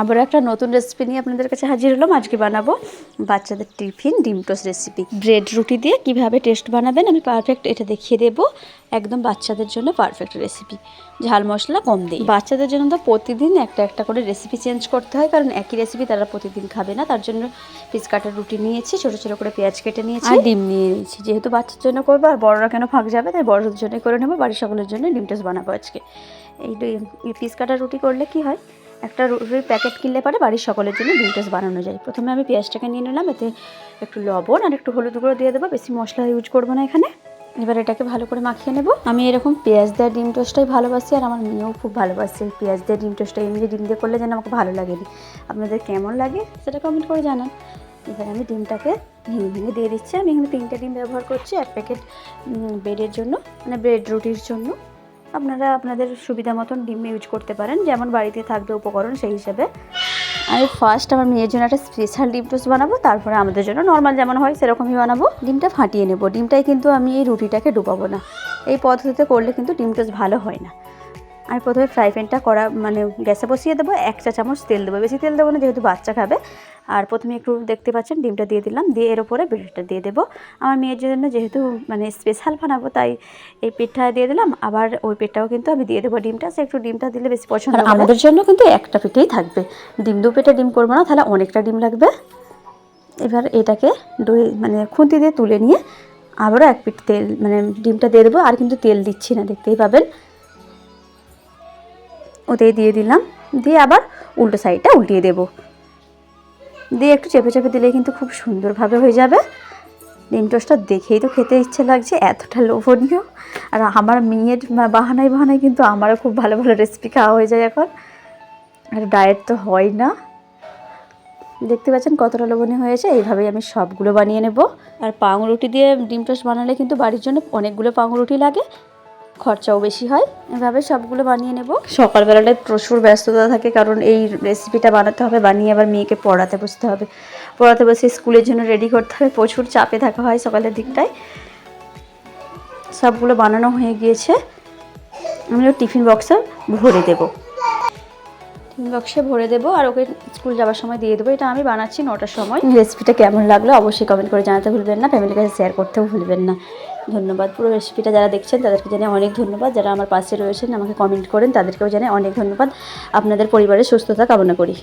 আবার একটা নতুন রেসিপি নিয়ে আপনাদের কাছে হাজির হলাম। আজকে বানাবো বাচ্চাদের টিফিন, ডিম টোস্ট রেসিপি ব্রেড রুটি দিয়ে কীভাবে টেস্ট বানাবেন, আমি পারফেক্ট এটা দেখিয়ে দেবো। একদম বাচ্চাদের জন্য পারফেক্ট রেসিপি ঝাল মশলা কম দিই। বাচ্চাদের জন্য তো প্রতিদিন একটা একটা করে রেসিপি চেঞ্জ করতে হয়, কারণ একই রেসিপি তারা প্রতিদিন খাবে না। তার জন্য পিস কাটার রুটি নিয়েছি, ছোটো ছোটো করে পেঁয়াজ কেটে নিয়েছি। আর ডিম নিয়ে নিয়েছি, যেহেতু বাচ্চার জন্য করব, আর বড়রা কেন ফাঁক যাবে, তাই বড়দের জন্য করে নেব। বাড়ির সকলের জন্য ডিম টোস্ট বানাবো আজকে। এই পিস কাটার রুটি করলে কি হয়? একটা রুটির প্যাকেট কিনলে পারে বাড়ির সকলের জন্য টোস্ট বানানো যায়। প্রথমে আমি পেঁয়াজটাকে নিয়ে নিলাম, এতে একটু লবণ আর একটু হলুদ গুঁড়ো দিয়ে দেবো, বেশি মশলা ইউজ করব না এখানে। এবার এটাকে ভালো করে মাখিয়ে নেব। আমি এরকম পেঁয়াজ দেওয়া ডিম টোস্টটাই ভালোবাসি আর আমার মেয়েও খুব ভালোবাসে এই পেঁয়াজ দেওয়া ডিম টোস্টটা। এমনি ডিম দিয়ে করলে যেন আমাকে ভালো লাগেনি আপনাদের কেমন লাগে সেটা কমেন্ট করে জানান। এবার আমি ডিমটাকে ভেঙে ভেঙে দিয়ে দিচ্ছি। আমি এখানে তিনটে ডিম ব্যবহার করছি, এক প্যাকেট ব্রেডের জন্য মানে ব্রেড রুটির জন্য। আপনারা আপনাদের সুবিধা মতন ডিম ইউজ করতে পারেন। যেমন বাড়িতে থাকবে উপকরণ সেই হিসেবে। আমি ফার্স্ট আমার মেয়ের জন্য একটা স্পেশাল ডিম টোস্ট বানাবো, তারপরে আমাদের জন্য নর্মাল যেমন হয় সেরকমই বানাবো। ডিমটা ফাটিয়ে নেব। ডিমটাই কিন্তু আমি এই রুটিটাকে ডুবাবো না। এই পদ্ধতিতে করলে কিন্তু ডিম টোস্ট ভালো হয় না। আমি প্রথমে ফ্রাই প্যানটা করা মানে গ্যাসে বসিয়ে দেবো এক চা চামচ তেল দেবো। বেশি তেল দেবো না যেহেতু বাচ্চা খাবে। আর প্রথমে একটু দেখতে পাচ্ছেন ডিমটা দিয়ে দিলাম দিয়ে এর ওপরে ব্রেডটা দিয়ে দেবো। আমার মেয়ের জন্য যেহেতু মানে স্পেশাল বানাবো তাই এই পেটটা দিয়ে দিলাম। আবার ওই পেটটাও কিন্তু আমি দিয়ে দেবো ডিমটা। সে একটু ডিমটা দিলে বেশি পছন্দ আমাদের জন্য কিন্তু একটা পেটেই থাকবে। ডিম দু পেটে ডিম করব না তাহলে অনেকটা ডিম লাগবে। এবার এটাকে দই মানে খুন্তি দিয়ে তুলে নিয়ে আবারও এক পিঠ তেল মানে ডিমটা দিয়ে দেবো। আর কিন্তু তেল দিচ্ছি না দেখতেই পাবেন। ওতেই দিয়ে দিলাম। দিয়ে আবার উল্টো সাইডটা উল্টিয়ে দেবো। দিয়ে একটু চেপে চেপে দিলে কিন্তু খুব সুন্দরভাবে হয়ে যাবে। ডিম টোস্টটা দেখেই তো খেতে ইচ্ছে লাগছে, এতটা লোভনীয়। আর আমার মেয়ের বাহানায় বাহানায় কিন্তু আমারও খুব ভালো ভালো রেসিপি খাওয়া হয়ে যায় এখন। আর ডায়েট তো হয় না। দেখতে পাচ্ছেন কতটা লোভনীয় হয়েছে, এইভাবেই আমি সবগুলো বানিয়ে নেব। আর পাউরুটি দিয়ে ডিম টোস্ট বানালে কিন্তু বাড়ির জন্য অনেকগুলো পাউরুটি লাগে। খরচাও বেশি হয়। এভাবে সবগুলো বানিয়ে নেব। সকালবেলাটায় প্রচুর ব্যস্ততা থাকে কারণ এই রেসিপিটা বানাতে হবে বানিয়ে আবার মেয়েকে পড়াতে বসতে হবে। পড়াতে বসে স্কুলের জন্য রেডি করতে হবে প্রচুর চাপে থাকা হয় সকালের দিকটায়। সবগুলো বানানো হয়ে গিয়েছে। আমি ওর টিফিন বক্সে ভরে দেবো। টিফিন বক্সে ভরে দেবো আর ওকে স্কুল যাওয়ার সময় দিয়ে দেবো। এটা আমি বানাচ্ছি নটার সময়। রেসিপিটা কেমন লাগল অবশ্যই কমেন্ট করে জানাতে ভুলবেন না ফ্যামিলির কাছে শেয়ার করতেও ভুলবেন না। ধন্যবাদ। পুরো রেসিপিটা যারা দেখছেন, তাদেরকে জানাই অনেক ধন্যবাদ। যারা আমার পাশে রয়েছেন, আমাকে কমেন্ট করেন, তাদেরকেও জানাই অনেক ধন্যবাদ। আপনাদের পরিবারের সুস্থতা কামনা করি।